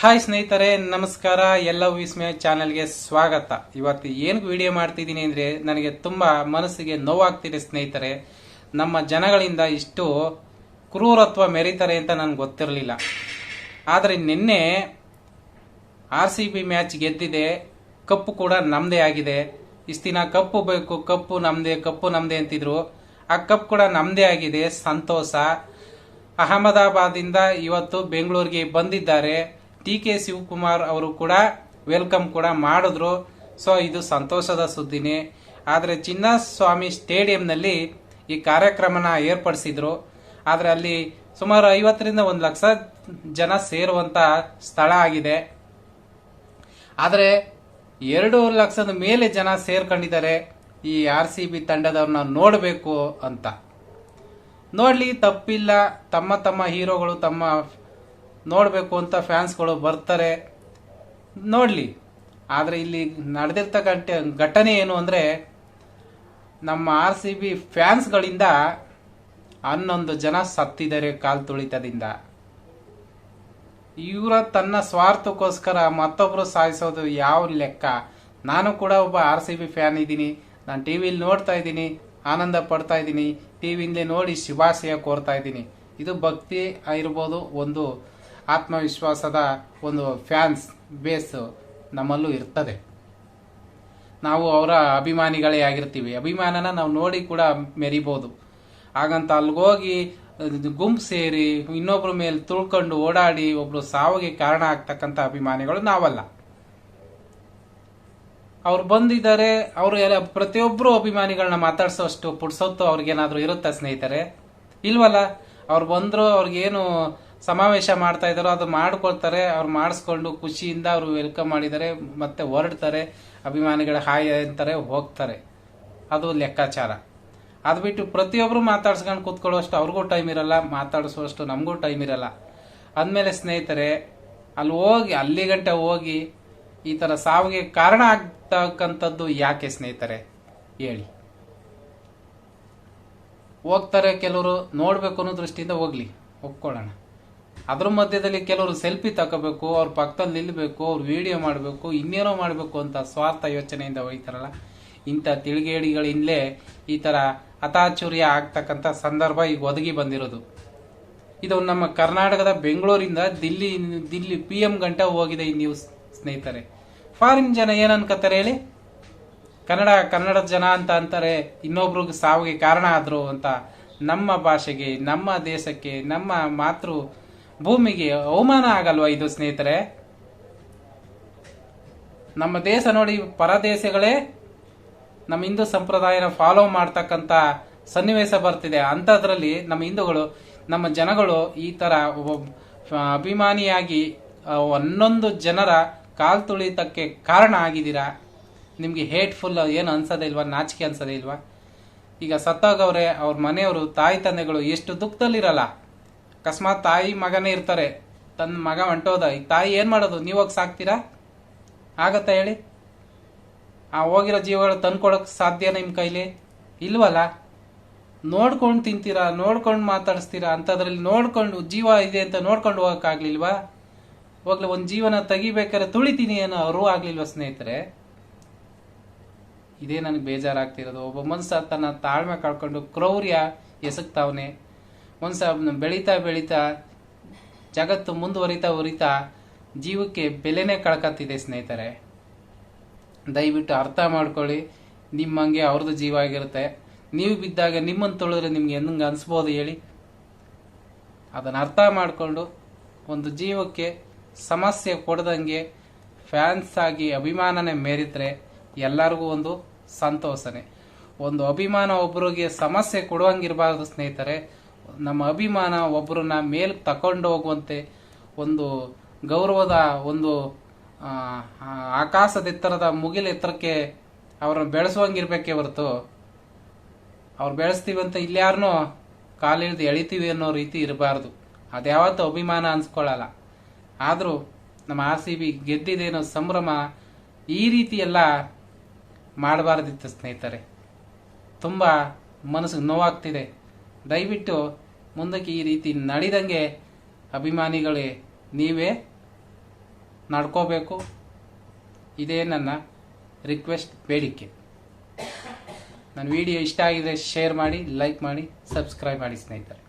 Hi ಸ್ನೇಹಿತರೆ, ನಮಸ್ಕಾರ. ಎಲ್ಲ ವಿಸ್ಮಯ ಚಾನೆಲ್ಗೆ ಸ್ವಾಗತ. ಇವತ್ತು ಏನು ವಿಡಿಯೋ ಮಾಡ್ತಿದ್ದೀನಿ ಅಂದರೆ ನನಗೆ ತುಂಬ ಮನಸ್ಸಿಗೆ ನೋವಾಗ್ತಿದೆ ಸ್ನೇಹಿತರೆ. ನಮ್ಮ ಜನಗಳಿಂದ ಇಷ್ಟು ಕ್ರೂರತ್ವ ಮೆರೀತಾರೆ ಅಂತ ನನಗೆ ಗೊತ್ತಿರಲಿಲ್ಲ. ಆದರೆ ನಿನ್ನೆ ಆರ್ ಸಿ ಬಿ ಮ್ಯಾಚ್ ಗೆದ್ದಿದೆ. ಕಪ್ಪು ಕೂಡ ನಮ್ಮದೇ ಆಗಿದೆ. ಇಷ್ಟು ದಿನ ಕಪ್ಪು ಬೇಕು, ಕಪ್ಪು ನಮ್ಮದೇ ಕಪ್ಪು ನಮ್ಮದೇ ಅಂತಿದ್ರು. ಆ ಕಪ್ ಕೂಡ ನಮ್ಮದೇ ಆಗಿದೆ. ಸಂತೋಷ. ಅಹಮದಾಬಾದಿಂದ ಇವತ್ತು ಬೆಂಗಳೂರಿಗೆ ಬಂದಿದ್ದಾರೆ. ಟಿ ಕೆ ಶಿವಕುಮಾರ್ ಅವರು ಕೂಡ ವೆಲ್ಕಮ್ ಕೂಡ ಮಾಡಿದ್ರು. ಸೊ, ಇದು ಸಂತೋಷದ ಸುದ್ದಿನೇ. ಆದರೆ ಚಿನ್ನಸ್ವಾಮಿ ಸ್ಟೇಡಿಯಂನಲ್ಲಿ ಈ ಕಾರ್ಯಕ್ರಮನ ಏರ್ಪಡಿಸಿದ್ರು. ಆದರೆ ಅಲ್ಲಿ ಸುಮಾರು ಐವತ್ತರಿಂದ ಒಂದು ಲಕ್ಷ ಜನ ಸೇರುವಂತ ಸ್ಥಳ ಆಗಿದೆ. ಆದರೆ ಎರಡು ಲಕ್ಷದ ಮೇಲೆ ಜನ ಸೇರ್ಕೊಂಡಿದ್ದಾರೆ ಈ ಆರ್ ಸಿ ಬಿ ತಂಡದವ್ರನ್ನ ನೋಡಬೇಕು ಅಂತ. ನೋಡಲಿ, ತಪ್ಪಿಲ್ಲ. ತಮ್ಮ ತಮ್ಮ ಹೀರೋಗಳು ತಮ್ಮ ನೋಡಬೇಕು ಅಂತ ಫ್ಯಾನ್ಸ್ಗಳು ಬರ್ತಾರೆ. ನೋಡಲಿ. ಆದರೆ ಇಲ್ಲಿ ನಡೆದಿರ್ತಕ್ಕಂಥ ಘಟನೆ ಏನು ಅಂದರೆ ನಮ್ಮ ಆರ್ ಸಿ ಬಿ ಫ್ಯಾನ್ಸ್ಗಳಿಂದ ಹನ್ನೊಂದು ಜನ ಸತ್ತಿದ್ದಾರೆ ಕಾಲು ತುಳಿತದಿಂದ. ಇವರ ತನ್ನ ಸ್ವಾರ್ಥಕ್ಕೋಸ್ಕರ ಮತ್ತೊಬ್ಬರು ಸಾಯಿಸೋದು ಯಾವ ಲೆಕ್ಕ? ನಾನು ಕೂಡ ಒಬ್ಬ ಆರ್ ಸಿ ಬಿ ಫ್ಯಾನ್ ಇದ್ದೀನಿ. ನಾನು ಟಿ ವಿಲಿ ನೋಡ್ತಾ ಇದ್ದೀನಿ, ಆನಂದ ಪಡ್ತಾ ಇದ್ದೀನಿ. ಟಿ ವಿಯಿಂದಲೇ ನೋಡಿ ಶುಭಾಶಯ ಕೋರ್ತಾ ಇದ್ದೀನಿ. ಇದು ಭಕ್ತಿ ಇರ್ಬೋದು ಒಂದು ಆತ್ಮವಿಶ್ವಾಸದ ಒಂದು ಫ್ಯಾನ್ಸ್ ಬೇಸ್ ನಮ್ಮಲ್ಲೂ ಇರ್ತದೆ. ನಾವು ಅವರ ಅಭಿಮಾನಿಗಳೇ ಆಗಿರ್ತೀವಿ. ಅಭಿಮಾನನ ನಾವು ನೋಡಿ ಕೂಡ ಮೆರಿಬೋದು. ಹಾಗಂತ ಅಲ್ಲಿಗೋಗಿ ಗುಂಪು ಸೇರಿ ಇನ್ನೊಬ್ಬರ ಮೇಲೆ ತುಳ್ಕೊಂಡು ಓಡಾಡಿ ಒಬ್ಬರು ಸಾವಿಗೆ ಕಾರಣ ಆಗ್ತಕ್ಕಂಥ ಅಭಿಮಾನಿಗಳು ನಾವಲ್ಲ. ಅವ್ರು ಬಂದಿದ್ದಾರೆ, ಅವರು ಎಲ್ಲ ಪ್ರತಿಯೊಬ್ಬರು ಅಭಿಮಾನಿಗಳನ್ನ ಮಾತಾಡ್ಸೋಷ್ಟು ಪುಡ್ಸೋತ್ತು ಅವ್ರಿಗೇನಾದರೂ ಇರುತ್ತಾ ಸ್ನೇಹಿತರೆ? ಇಲ್ವಲ್ಲ? ಅವ್ರು ಬಂದರು, ಅವ್ರಿಗೇನು ಸಮಾವೇಶ ಮಾಡ್ತಾ ಇದ್ದಾರೋ ಅದು ಮಾಡ್ಕೊಳ್ತಾರೆ, ಅವ್ರು ಮಾಡಿಸ್ಕೊಂಡು ಖುಷಿಯಿಂದ ಅವರು ವೆಲ್ಕಮ್ ಮಾಡಿದ್ದಾರೆ, ಮತ್ತೆ ಹೊರಡ್ತಾರೆ, ಅಭಿಮಾನಿಗಳ ಹಾಯ್ ಅಂತಾರೆ, ಹೋಗ್ತಾರೆ. ಅದು ಲೆಕ್ಕಾಚಾರ. ಅದು ಬಿಟ್ಟು ಪ್ರತಿಯೊಬ್ಬರು ಮಾತಾಡ್ಸ್ಕೊಂಡು ಕೂತ್ಕೊಳ್ಳೋಷ್ಟು ಅವ್ರಿಗೂ ಟೈಮ್ ಇರಲ್ಲ, ಮಾತಾಡಿಸುವಷ್ಟು ನಮಗೂ ಟೈಮ್ ಇರಲ್ಲ. ಅಂದಮೇಲೆ ಸ್ನೇಹಿತರೆ, ಅಲ್ಲಿ ಹೋಗಿ, ಅಲ್ಲಿ ಗಂಟೆ ಹೋಗಿ ಈ ಥರ ಸಾವಿಗೆ ಕಾರಣ ಆಗ್ತಕ್ಕಂಥದ್ದು ಯಾಕೆ ಸ್ನೇಹಿತರೆ? ಹೇಳಿ. ಹೋಗ್ತಾರೆ ಕೆಲವರು, ನೋಡಬೇಕು ಅನ್ನೋ ದೃಷ್ಟಿಯಿಂದ ಹೋಗ್ಲಿ, ಒಪ್ಕೊಳ್ಳೋಣ. ಅದ್ರ ಮಧ್ಯದಲ್ಲಿ ಕೆಲವರು ಸೆಲ್ಫಿ ತಗೋಬೇಕು, ಅವ್ರ ಪಕ್ಕದಲ್ಲಿ ನಿಲ್ಲಬೇಕು ಅವ್ರು ವಿಡಿಯೋ ಮಾಡಬೇಕು, ಇನ್ನೇನೋ ಮಾಡಬೇಕು ಅಂತ ಸ್ವಾರ್ಥ ಯೋಚನೆಯಿಂದ ಹೋಗ್ತಾರಲ್ಲ ಇಂಥ ತಿಳಿಗೇಡಿಗಳಿಂದಲೇ ಈ ಥರ ಅತಾಚುರ್ಯ ಆಗ್ತಕ್ಕಂಥ ಸಂದರ್ಭ ಈಗ ಒದಗಿ ಬಂದಿರೋದು. ಇದು ನಮ್ಮ ಕರ್ನಾಟಕದ ಬೆಂಗಳೂರಿಂದ ದಿಲ್ಲಿ ದಿಲ್ಲಿ ಪಿ ಎಂ ಗಂಟ ಹೋಗಿದೆ ಈ ನ್ಯೂಸ್ ಸ್ನೇಹಿತರೆ. ಫಾರಿನ್ ಜನ ಏನು ಹೇಳಿ? ಕನ್ನಡ ಕನ್ನಡದ ಜನ ಅಂತ ಅಂತಾರೆ, ಇನ್ನೊಬ್ರಿಗೆ ಸಾವಿಗೆ ಕಾರಣ ಆದರು ಅಂತ ನಮ್ಮ ಭಾಷೆಗೆ, ನಮ್ಮ ದೇಶಕ್ಕೆ, ನಮ್ಮ ಮಾತೃ ಭೂಮಿಗೆ ಅವಮಾನ ಆಗಲ್ವಾ ಇದು ಸ್ನೇಹಿತರೆ? ನಮ್ಮ ದೇಶ ನೋಡಿ, ಪರದೇಶಗಳೇ ನಮ್ಮ ಹಿಂದೂ ಸಂಪ್ರದಾಯನ ಫಾಲೋ ಮಾಡ್ತಕ್ಕಂಥ ಸನ್ನಿವೇಶ ಬರ್ತಿದೆ. ಅಂಥದ್ರಲ್ಲಿ ನಮ್ಮ ಹಿಂದೂಗಳು, ನಮ್ಮ ಜನಗಳು ಈ ತರ ಅಭಿಮಾನಿಯಾಗಿ ಹನ್ನೊಂದು ಜನರ ಕಾಲು ತುಳಿತಕ್ಕೆ ಕಾರಣ ಆಗಿದ್ದೀರಾ? ನಿಮಗೆ ಹೇಟ್ಫುಲ್ ಏನು ಅನ್ಸೋದೇ ಇಲ್ವಾ? ನಾಚಿಕೆ ಅನ್ಸೋದೇ ಇಲ್ವಾ? ಈಗ ಸತ್ತಾಗವ್ರೆ ಅವ್ರ ಮನೆಯವರು, ತಾಯಿ ತಂದೆಗಳು ಎಷ್ಟು ದುಃಖದಲ್ಲಿರಲ್ಲ? ಅಕಸ್ಮಾತ್ ತಾಯಿ ಮಗನೇ ಇರ್ತಾರೆ. ತನ್ನ ಮಗ ಹೊಂಟೋದ. ಈ ತಾಯಿ ಏನ್ ಮಾಡೋದು? ನೀವು ಹೋಗಿ ಸಾಕ್ತೀರಾ? ಆಗತ್ತಾ ಹೇಳಿ. ಆ ಹೋಗಿರೋ ಜೀವಗಳು ತಂದ್ಕೊಡಕ್ ಸಾಧ್ಯ ನಿಮ್ ಕೈಲಿ? ಇಲ್ವಲ್ಲ? ನೋಡ್ಕೊಂಡು ತಿಂತೀರಾ? ನೋಡ್ಕೊಂಡು ಮಾತಾಡಿಸ್ತೀರಾ? ಅಂತದ್ರಲ್ಲಿ ನೋಡ್ಕೊಂಡು ಜೀವ ಇದೆ ಅಂತ ನೋಡ್ಕೊಂಡು ಹೋಗಕ್ಕಾಗ್ಲಿಲ್ವಾ ಹೋಗ್ಲಿ, ಒಂದ್ ಜೀವನ ತೆಗಿಬೇಕಾದ್ರೆ ತುಳಿತೀನಿ ಏನೋ ಅವರು ಆಗ್ಲಿಲ್ವಾ ಸ್ನೇಹಿತರೆ? ಇದೇ ನನಗೆ ಬೇಜಾರಾಗ್ತಿರೋದು. ಒಬ್ಬ ಮನುಷ್ಯ ತನ್ನ ತಾಳ್ಮೆ ಕಳ್ಕೊಂಡು ಕ್ರೌರ್ಯ ಎಸಗ್ತಾವನೆ. ಮನುಷ್ಯ ಬೆಳೀತಾ ಬೆಳೀತಾ ಜಗತ್ತು ಮುಂದುವರಿತಾ ಉರಿತಾ ಜೀವಕ್ಕೆ ಬೆಲೆನೇ ಕಳ್ಕತ್ತಿದೆ ಸ್ನೇಹಿತರೆ. ದಯವಿಟ್ಟು ಅರ್ಥ ಮಾಡ್ಕೊಳ್ಳಿ. ನಿಮ್ಮಂಗೆ ಅವ್ರದ್ದು ಜೀವ ಆಗಿರುತ್ತೆ. ನೀವು ಬಿದ್ದಾಗ ನಿಮ್ಮನ್ನು ತೊಳೆದ್ರೆ ನಿಮ್ಗೆ ಹೆಂಗೆ ಅನಿಸ್ಬೋದು ಹೇಳಿ. ಅದನ್ನು ಅರ್ಥ ಮಾಡಿಕೊಂಡು ಒಂದು ಜೀವಕ್ಕೆ ಸಮಸ್ಯೆ ಕೊಡದಂಗೆ ಫ್ಯಾನ್ಸ್ ಆಗಿ ಅಭಿಮಾನನೇ ಮೇರಿದ್ರೆ ಎಲ್ಲರಿಗೂ ಒಂದು ಸಂತೋಷನೆ. ಒಂದು ಅಭಿಮಾನ ಒಬ್ಬರಿಗೆ ಸಮಸ್ಯೆ ಕೊಡುವಂಗಿರಬಾರ್ದು ಸ್ನೇಹಿತರೆ. ನಮ್ಮ ಅಭಿಮಾನ ಒಬ್ಬರನ್ನ ಮೇಲೆ ತಕೊಂಡು ಹೋಗುವಂತೆ ಒಂದು ಗೌರವದ ಒಂದು ಆಕಾಶದ ಎತ್ತರದ ಮುಗಿಲ ಎತ್ತರಕ್ಕೆ ಅವ್ರನ್ನ ಬೆಳೆಸುವಂಗಿರ್ಬೇಕೇ ಹೊರತು. ಅವ್ರು ಬೆಳೆಸ್ತೀವಿ ಅಂತ ಇಲ್ಯಾರನೂ ಕಾಲಿಳಿದು ಎಳಿತೀವಿ ಅನ್ನೋ ರೀತಿ ಇರಬಾರ್ದು. ಅದ್ಯಾವತ್ತೂ ಅಭಿಮಾನ ಅನ್ಸ್ಕೊಳ್ಳಲ್ಲ ಆದರೂ ನಮ್ಮ ಆರ್ ಸಿ ಬಿ ಗೆದ್ದಿದೇನೋ ಸಂಭ್ರಮ ಈ ರೀತಿ ಎಲ್ಲ ಮಾಡಬಾರ್ದಿತ್ತು ಸ್ನೇಹಿತರೆ. ತುಂಬ ಮನಸ್ಸಿಗೆ ನೋವಾಗ್ತಿದೆ. ದಯವಿಟ್ಟು ಮುಂದಕ್ಕೆ ಈ ರೀತಿ ನಡೆದಂಗೆ ಅಭಿಮಾನಿಗಳೇ, ನೀವೇ ನಡ್ಕೋಬೇಕು. ಇದೇ ನನ್ನ ರಿಕ್ವೆಸ್ಟ್ ಬೇಡಿಕೆ. ನನ್ನ ವಿಡಿಯೋ ಇಷ್ಟ ಆಗಿದೆ ಶೇರ್ ಮಾಡಿ ಲೈಕ್ ಮಾಡಿ ಸಬ್ಸ್ಕ್ರೈಬ್ ಮಾಡಿ ಸ್ನೇಹಿತರೆ.